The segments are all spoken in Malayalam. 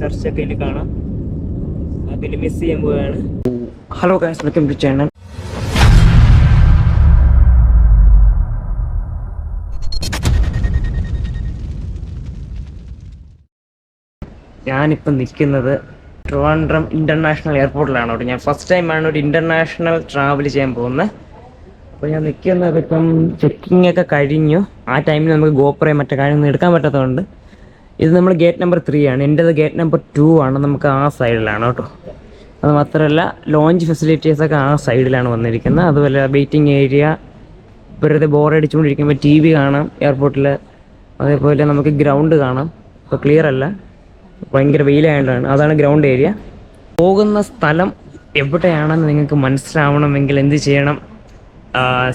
ചർച്ചൊക്കെ ഇനി കാണാം. അതിൽ മിസ് ചെയ്യാൻ പോവുകയാണ് hello guys welcome to channel ഞാനിപ്പം നിൽക്കുന്നത് ട്രിവാൻഡ്രം ഇന്റർനാഷണൽ എയർപോർട്ടിലാണ് കേട്ടോ. ഞാൻ ഫസ്റ്റ് ടൈമാണ് ഒരു ഇന്റർനാഷണൽ ട്രാവൽ ചെയ്യാൻ പോകുന്നത്. അപ്പോൾ ഞാൻ നിൽക്കുന്നത് ഇപ്പം ചെക്കിംഗ് ഒക്കെ കഴിഞ്ഞു. ആ ടൈമിൽ നമുക്ക് ഗോപ്രയും മറ്റേ കാര്യങ്ങളൊന്നും എടുക്കാൻ പറ്റാത്തതുകൊണ്ട് ഇത് നമ്മൾ ഗേറ്റ് നമ്പർ ത്രീ ആണ്. എന്റെത് ഗേറ്റ് നമ്പർ ടു ആണ് നമുക്ക് ആ സൈഡിലാണ് കേട്ടോ. അത് മാത്രമല്ല ലോഞ്ച് ഫെസിലിറ്റീസ് ഒക്കെ ആ സൈഡിലാണ് വന്നിരിക്കുന്നത്. അതുപോലെ വെയിറ്റിംഗ് ഏരിയ വെറുതെ ബോറടിച്ചുകൊണ്ടിരിക്കുമ്പോൾ ടി വി കാണാം എയർപോർട്ടിൽ അതേപോലെ നമുക്ക് ഗ്രൗണ്ട് കാണാം. ഇപ്പോൾ ക്ലിയർ അല്ല. ഭയങ്കര വെയിലായതുകൊണ്ടാണ് അതാണ് ഗ്രൗണ്ട് ഏരിയ പോകുന്ന സ്ഥലം എവിടെയാണെന്ന് നിങ്ങൾക്ക് മനസ്സിലാവണമെങ്കിൽ എന്ത് ചെയ്യണം?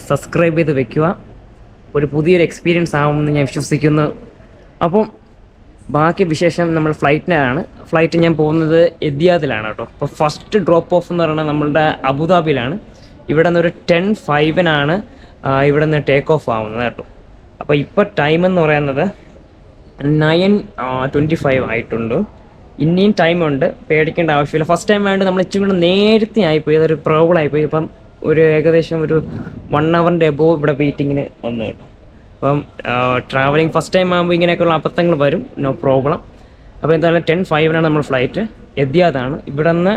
സബ്സ്ക്രൈബ് ചെയ്ത് വെക്കുക. ഒരു പുതിയൊരു എക്സ്പീരിയൻസ് ആവുമെന്ന് ഞാൻ വിശ്വസിക്കുന്നു. അപ്പം ബാക്കി വിശേഷം നമ്മൾ ഫ്ലൈറ്റിനാണ്. ഫ്ലൈറ്റ് ഞാൻ പോകുന്നത് എദിയാദിലാണ് കേട്ടോ. അപ്പോൾ ഫസ്റ്റ് ഡ്രോപ്പ് ഓഫ് എന്ന് പറയുന്നത് നമ്മളുടെ അബുദാബിയിലാണ്. ഇവിടെ നിന്ന് ഒരു ടെൻ ഫൈവിനാണ് ഇവിടെ നിന്ന് ടേക്ക് ഓഫ് ആവുന്നത് കേട്ടോ. അപ്പോൾ ഇപ്പോൾ ടൈം എന്ന് പറയുന്നത് നയൻ ട്വന്റി ഫൈവ് ആയിട്ടുണ്ട്. ഇനിയും ടൈമുണ്ട് പേടിക്കേണ്ട ആവശ്യമില്ല. ഫസ്റ്റ് ടൈം വേണ്ടി നമ്മൾ ഇച്ചിരി കൂടെ നേരത്തെ ആയിപ്പോയി. അതൊരു പ്രോബ്ലം ആയിപ്പോയി. ഇപ്പം ഒരു ഏകദേശം ഒരു വൺ അവറിന്റെ എബോവ് ഇവിടെ വെയിറ്റിങ്ങിന് വന്നു കേട്ടോ. അപ്പം ട്രാവലിംഗ് ഫസ്റ്റ് ടൈം ആകുമ്പോൾ ഇങ്ങനെയൊക്കെയുള്ള അബദ്ധങ്ങൾ വരും. നോ പ്രോബ്ലം അപ്പോൾ എന്തായാലും ടെൻ ഫൈവിനാണ് നമ്മൾ ഫ്ലൈറ്റ് എത്തിയതാണ് ഇവിടെ നിന്ന്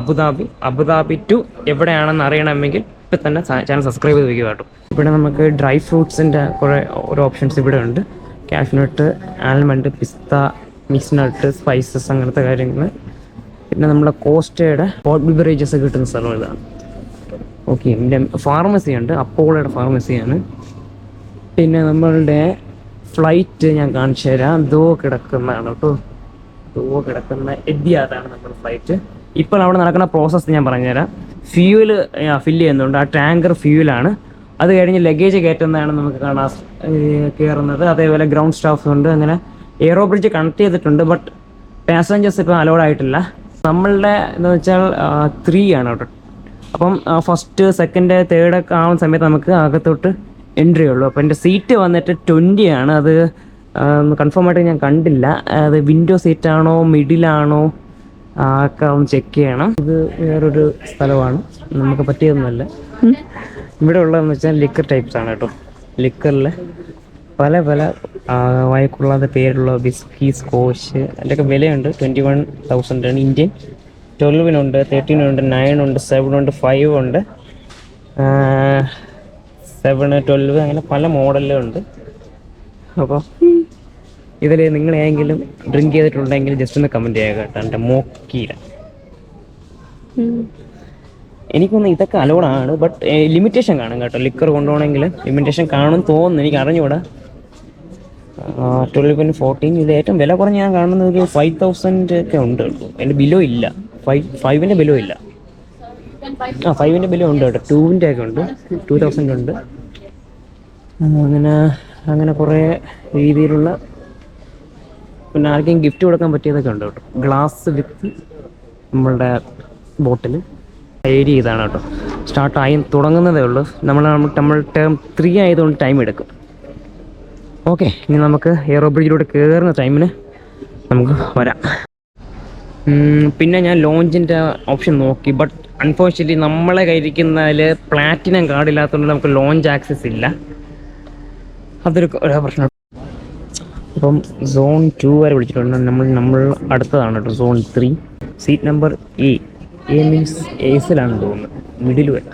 അബുദാബി. അബുദാബി ടു എവിടെയാണെന്ന് അറിയണമെങ്കിൽ ഇപ്പം തന്നെ ചാനൽ സബ്സ്ക്രൈബ് ചെയ്ത് വയ്ക്കുക കേട്ടോ. ഇവിടെ നമുക്ക് ഡ്രൈ ഫ്രൂട്ട്സിന്റെ കുറേ ഓരോ ഓപ്ഷൻസ് ഇവിടെ ഉണ്ട്. Cashew nut almond pista mix nut spices അങ്ങനത്തെ കാര്യങ്ങൾ പിന്നെ നമ്മുടെ കോസ്റ്റയുടെ ഹോട്ട് ബിവറേജസ് കിട്ടുന്ന സ്ഥലം ഇതാണ്. ഓക്കെ ഫാർമസി ഉണ്ട്. അപ്പോളയുടെ ഫാർമസിയാണ് പിന്നെ നമ്മളുടെ ഫ്ലൈറ്റ് ഞാൻ കാണിച്ചു തരാം. ദോ കിടക്കുന്നതാണ് കേട്ടോ. ദോ കിടക്കുന്ന എദ്യാതാണ് നമ്മുടെ ഫ്ലൈറ്റ് ഇപ്പോൾ അവിടെ നടക്കുന്ന പ്രോസസ്സ് ഞാൻ പറഞ്ഞുതരാം. ഫ്യൂവൽ ഫില്ല് ചെയ്യുന്നുണ്ട്. ആ ടാങ്കർ ഫ്യൂവലാണ് അത് കഴിഞ്ഞ് ലഗേജ് കയറ്റുന്നതാണ് നമുക്ക് കാണാൻ കയറുന്നത് അതേപോലെ ഗ്രൗണ്ട് സ്റ്റാഫ് ഉണ്ട്. അങ്ങനെ എയറോ ബ്രിഡ്ജ് കണക്ട് ചെയ്തിട്ടുണ്ട് ബട്ട് പാസഞ്ചേഴ്സ് ഇപ്പോൾ അലോഡ് ആയിട്ടില്ല. നമ്മളുടെ എന്ന് വെച്ചാൽ ത്രീ ആണ് കേട്ടോ. അപ്പം ഫസ്റ്റ് സെക്കൻഡ് തേർഡ് ഒക്കെ ആവുന്ന സമയത്ത് നമുക്ക് അകത്തോട്ട് എൻട്രി ഉള്ളൂ. അപ്പോൾ എന്റെ സീറ്റ് വന്നിട്ട് ട്വന്റി ആണ്. അത് കൺഫേം ആയിട്ട് ഞാൻ കണ്ടില്ല. അത് വിൻഡോ സീറ്റാണോ മിഡിലാണോ ഒക്കെ ഒന്ന് ചെക്ക് ചെയ്യണം. ഇത് വേറൊരു സ്ഥലമാണ്. നമുക്ക് പറ്റിയതൊന്നുമല്ല. ഇവിടെ ഉള്ളതെന്ന് വെച്ചാൽ ലിക്കർ ടൈപ്സ് ആണ് കേട്ടോ. ലിക്കറിൽ പല പല വായക്കുള്ളാതെ പേരുള്ള വിസ്കി സ്കോച്ച് അതിന്റെയൊക്കെ വിലയുണ്ട്. ട്വന്റി വൺ തൗസൻഡ് ആണ് ഇന്ത്യൻ. ട്വൽവിനുണ്ട് തേർട്ടീനുണ്ട് നയൻ ഉണ്ട് സെവൻ ഉണ്ട് ഫൈവ് ഉണ്ട്. സെവന് ട്വൽവ് അങ്ങനെ പല മോഡലുകളുണ്ട്. അപ്പോൾ ഇതിൽ നിങ്ങൾ ഏതെങ്കിലും ഡ്രിങ്ക് ചെയ്തിട്ടുണ്ടെങ്കിൽ ജസ്റ്റ് ഒന്ന് കമന്റ് ചെയ്യുക കേട്ടോ എന്റെ മോക്കീര. എനിക്കൊന്ന് ഇതൊക്കെ അലോഡാണ് ബട്ട് ലിമിറ്റേഷൻ കാണും കേട്ടോ. ലിക്കർ കൊണ്ടുപോകണമെങ്കിൽ ലിമിറ്റേഷൻ കാണും തോന്നുന്നു എനിക്ക് അറിഞ്ഞുകൂടാ. ട്വൽവ് ട്വൽവിന് ഫോർട്ടീൻ ഇത് ഏറ്റവും വില കുറഞ്ഞ് ഞാൻ കാണുന്നത് ഒരു ഫൈവ് തൗസൻഡ് ഒക്കെ ഉണ്ട്. എന്റെ ബിലോ ഇല്ല. ഫൈവ് ഫൈവിന്റെ ബിലോ ഇല്ല. ആ ഫൈവിന്റെ ബില്ലും ഉണ്ട് കേട്ടോ. ടൂവിന്റെ ഒക്കെ ഉണ്ട്. ടു തൗസൻഡ് ഉണ്ട്. അങ്ങനെ അങ്ങനെ കുറേ രീതിയിലുള്ള പിന്നെ ആർക്കെങ്കിലും ഗിഫ്റ്റ് കൊടുക്കാൻ പറ്റിയതൊക്കെ ഉണ്ട് കേട്ടോ. ഗ്ലാസ് വിത്ത് നമ്മളുടെ ബോട്ടിൽ ഏരിയ ഇതാണ് കേട്ടോ. സ്റ്റാർട്ടായി തുടങ്ങുന്നതേ ഉള്ളൂ. നമ്മൾ നമ്മൾ ടേം ത്രീ ആയതുകൊണ്ട് ടൈം എടുക്കും. ഓക്കെ ഇനി നമുക്ക് എയറോ ബ്രിഡ്ജിലൂടെ കയറുന്ന ടൈമിന് നമുക്ക് വരാം. പിന്നെ ഞാൻ ലോഞ്ചിന്റെ ഓപ്ഷൻ നോക്കി ബട്ട് അൺഫോർച്ചുനേറ്റ്ലി നമ്മളെ കയ്യിരിക്കുന്നതിൽ പ്ലാറ്റിനം കാർഡ് ഇല്ലാത്തതുകൊണ്ട് നമുക്ക് ലോഞ്ച് ആക്സസ് ഇല്ല. അതൊരു പ്രശ്നം. അപ്പം സോൺ ടു വരെ വിളിച്ചിട്ടുണ്ട്. നമ്മൾ നമ്മൾ അടുത്തതാണ് കേട്ടോ zone three seat number A A means എസിലാണ് തോന്നുന്നത്. മിഡിൽ വേണ്ട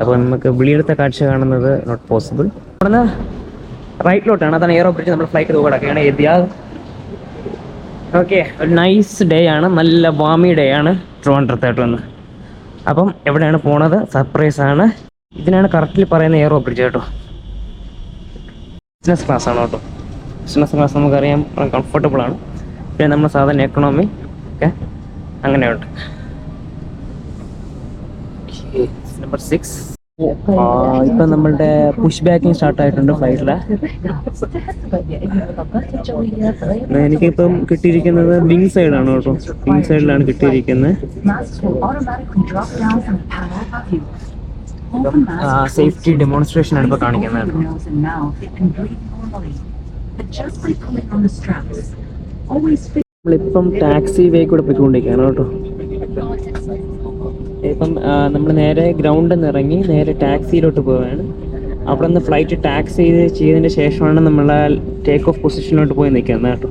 അപ്പോൾ നമുക്ക് വിളിയെടുത്ത കാഴ്ച കാണുന്നത് നോട്ട് പോസിബിൾ അവിടെ റൈറ്റിലോട്ടാണ് അതാണ് എയറോ ബ്രിഡ്ജ് നമ്മൾ ഫ്ലൈറ്റ് തൂക്കടക്കുകയാണ് എത്തിയാൽ ഓക്കെ ഒരു നൈസ് ഡേ ആണ്. നല്ല വാമി ഡേ ആണ്. ട്രിവാൻഡ്രത്തായിട്ട് വന്ന് അപ്പം എവിടെയാണ് പോണത്? സർപ്രൈസ് ആണ്. ഇതിനാണ് കറക്റ്റ്ലി പറയുന്ന എയറോ ബ്രിഡ്ജ് കേട്ടോ. ബിസിനസ് ക്ലാസ് ആണ് കേട്ടോ. ബിസിനസ് ക്ലാസ് നമുക്കറിയാം കംഫർട്ടബിൾ ആണ്. പിന്നെ നമ്മൾ സാധാരണ എക്കണോമി ഒക്കെ അങ്ങനെയുണ്ട്. നമ്പർ സിക്സ് ഇപ്പം നമ്മളുടെ പുഷ് ബാക്കിംഗ് സ്റ്റാർട്ട് ആയിട്ടുണ്ട് ഫ്ലൈറ്റിൽ എനിക്കിപ്പം കിട്ടിയിരിക്കുന്നത് വിങ് സൈഡാണ് കേട്ടോ. വിങ് സൈഡിലാണ് കിട്ടിയിരിക്കുന്നത്. സേഫ്റ്റി ഡെമോൺസ്ട്രേഷൻ ആണ് ഇപ്പൊ കാണിക്കുന്നത്. നമ്മളിപ്പം ടാക്സി വേ കൂടെ പോയിക്കൊണ്ടിരിക്കുകയാണ് കേട്ടോ. ഇപ്പം നമ്മൾ നേരെ ഗ്രൗണ്ടിൽ നിന്ന് ഇറങ്ങി നേരെ ടാക്സിയിലോട്ട് പോവുകയാണ് അവിടെ നിന്ന് ഫ്ലൈറ്റ് ടാക്സി ചെയ്ത് ചെയ്തതിന് ശേഷമാണ് നമ്മൾ ടേക്ക് ഓഫ് പൊസിഷനിലോട്ട് പോയി നിൽക്കുന്നത് കേട്ടോ.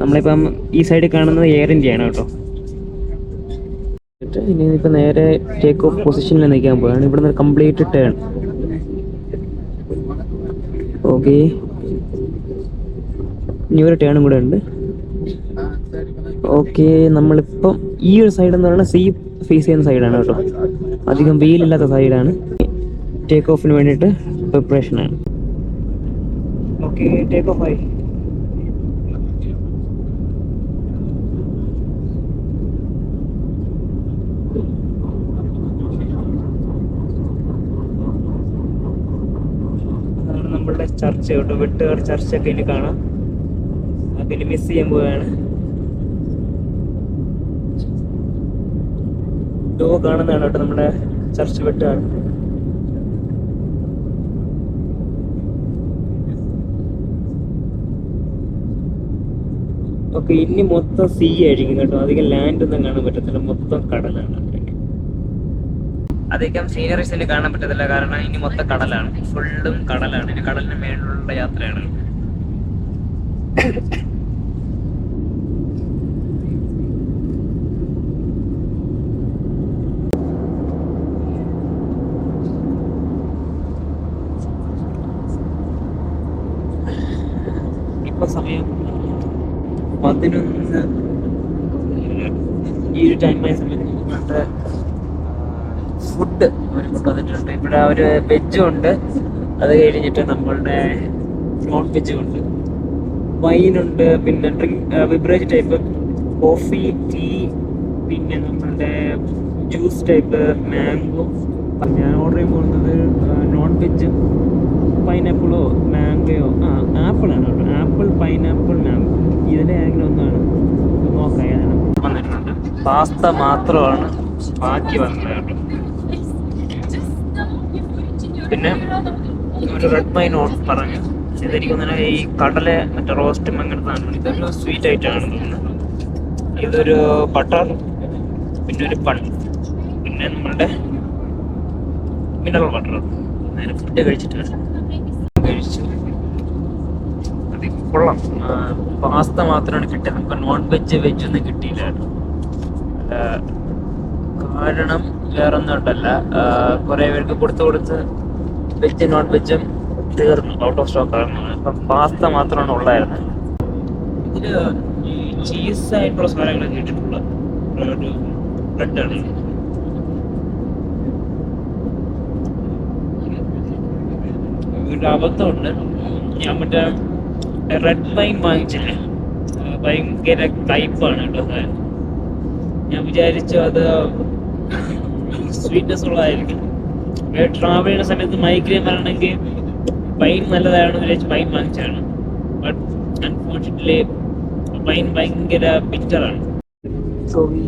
നമ്മളിപ്പം ഈ സൈഡിൽ കാണുന്നത് എയർ ഇന്ത്യയാണ് കേട്ടോ. ഇനി ഇപ്പം നേരെ ടേക്ക് ഓഫ് പൊസിഷനിൽ നിൽക്കാൻ പോവുകയാണ് ഇവിടെ നിന്ന് കംപ്ലീറ്റ് ടേൺ. ഓക്കെ. ഇനി ഒരു ടേണും കൂടെ ഉണ്ട്. ഓക്കെ നമ്മളിപ്പം ഈ ഒരു സൈഡ് എന്ന് പറയുന്നത് സീ ഫേസ് ചെയ്യുന്ന സൈഡാണ് കേട്ടോ. അധികം വെയിലില്ലാത്ത സൈഡാണ് ടേക്ക് ഓഫിന് വേണ്ടിയിട്ട് പ്രിപ്പറേഷനാണ് ഓക്കെ ടേക്ക് ഓഫ് ആയി. നമ്മളുടെ ചർച്ച കേട്ടോ. വെട്ടുകാർ ചർച്ചയൊക്കെ ഇനി കാണാം. അതിൽ മിസ് ചെയ്യാൻ പോവുകയാണ്. ഡോ കാണുന്നതാണ് കേട്ടോ നമ്മുടെ ചർച്ച് വെട്ടാണ് ഓക്കെ ഇനി മൊത്തം സീ ആയിരിക്കും കേട്ടോ. അധികം ലാൻഡ് ഒന്നും കാണാൻ പറ്റത്തില്ല. മൊത്തം കടലാണ് അധികം സീനറീസ് തന്നെ കാണാൻ പറ്റത്തില്ല. കാരണം ഇനി മൊത്തം കടലാണ്. ഫുള്ളും കടലാണ്. ഇനി കടലിന് മേളിലുള്ള യാത്രയാണ്. ഈ ഒരു ടൈം സമയത്ത് ഇവിടുത്തെ ഫുഡ് അവർ കൊണ്ടുവന്നിട്ടുണ്ട് ഇവിടെ ഒരു വെജും ഉണ്ട്. അത് കഴിഞ്ഞിട്ട് നമ്മളുടെ നോൺ വെജും ഉണ്ട്. വൈനുണ്ട് പിന്നെ drink beverage type coffee tea പിന്നെ നമ്മളുടെ ജ്യൂസ് ടൈപ്പ് മാംഗോ ഞാൻ ഓർഡർ ചെയ്യാൻ പോകുന്നത് നോൺ വെജും പൈനാപ്പിളോ മാംഗയോ ആ ആപ്പിളാണ് ആപ്പിൾ പൈനാപ്പിൾ മാംഗോ ഇതിന്റെ ഏതെങ്കിലും ഒന്നാണ്. നോക്കാം ഏതാണ്. വന്നിട്ടുണ്ട്. പാസ്ത മാത്രമാണ് ബാക്കി വന്നത്. കേട്ടോ പിന്നെ ഒരു റെഡ് വൈൻ ഓർഡർ പറഞ്ഞു. ഇതെനിക്ക് തോന്നുന്നത് ഈ കടല മറ്റേ റോസ്റ്റും അങ്ങനത്തെ ഇതൊരു സ്വീറ്റ് ആയിട്ടാണ് തോന്നുന്നത്. ഇതൊരു ബട്ടർ പിന്നെ ഒരു പൺ പിന്നെ നമ്മളുടെ മിനറൽ വാട്ടർ നേരെ ഫുഡ് കഴിച്ചിട്ട് കഴിച്ചു. അത് കൊള്ളാം. പാസ്ത മാത്രമാണ് കിട്ടിയത്. നമുക്ക് നോൺ വെജ് വെജ് ഒന്നും കിട്ടിയില്ല കേട്ടോ. അല്ല, കാരണം വേറെ ഒന്നും ഉണ്ടല്ല കുറെ പേർക്ക് കൊടുത്ത് കൊടുത്ത് വെജ് നോൺ വെജും തീർന്നു. ഔട്ട് ഓഫ് സ്റ്റോക്ക് ആയിരുന്നു ഇപ്പം പാസ്ത മാത്രമാണ് ഉള്ളായിരുന്നത് ഇതിൽ ഈ ചീസ് ആയിട്ടുള്ള ബ്രെഡാണ് ഒരു അബദ്ധമുണ്ട്. ഞാൻ മറ്റേ റെഡ് വൈൻ വാങ്ങിച്ചില്ലേ? ഭയങ്കര കയ്പാണ് കേട്ടോ സാധനം ഞാൻ വിചാരിച്ചു അത് സ്വീറ്റ്നെസ് ഉള്ളതായിരിക്കും. ട്രാവൽ ചെയ്യുന്ന സമയത്ത് മൈഗ്രെയിൻ വരണമെങ്കിൽ പൈൻ നല്ലതാണെന്ന് വിചാരിച്ച് പൈൻ വാങ്ങിച്ചാണ്. ബട്ട് അൺഫോർച്ചുനേറ്റ്ലി പൈൻ ഭയങ്കര ബിറ്ററാണ് സോ ഈ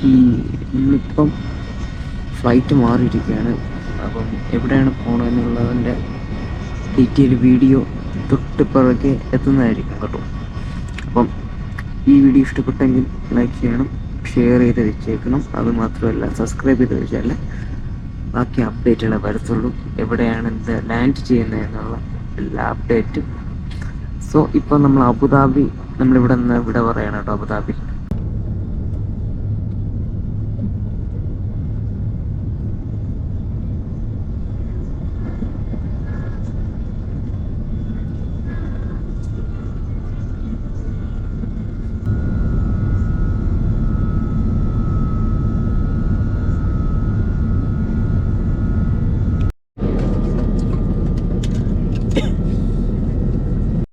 ഓക്കെ നമ്മളിപ്പം ഫ്ലൈറ്റ് മാറിയിരിക്കുകയാണ്. അപ്പം എവിടെയാണ് പോകണമെന്നുള്ളതിന്റെ ഡീറ്റെയിൽ വീഡിയോ തൊട്ട് പിറകെ എത്തുന്നതായിരിക്കും കേട്ടോ. അപ്പം ഈ വീഡിയോ ഇഷ്ടപ്പെട്ടെങ്കിൽ ലൈക്ക് ചെയ്യണം ഷെയർ ചെയ്ത് വെച്ചേക്കണം. അത് മാത്രമല്ല സബ്സ്ക്രൈബ് ചെയ്ത് വെച്ചാൽ ബാക്കി അപ്ഡേറ്റുകളെ വരത്തുള്ളൂ. എവിടെയാണ് എന്ത് ലാൻഡ് ചെയ്യുന്നത് എന്നുള്ള എല്ലാ അപ്ഡേറ്റും സോ ഇപ്പോൾ നമ്മൾ അബുദാബി നമ്മളിവിടെ നിന്ന് ഇവിടെ പറയണം കേട്ടോ അബുദാബി.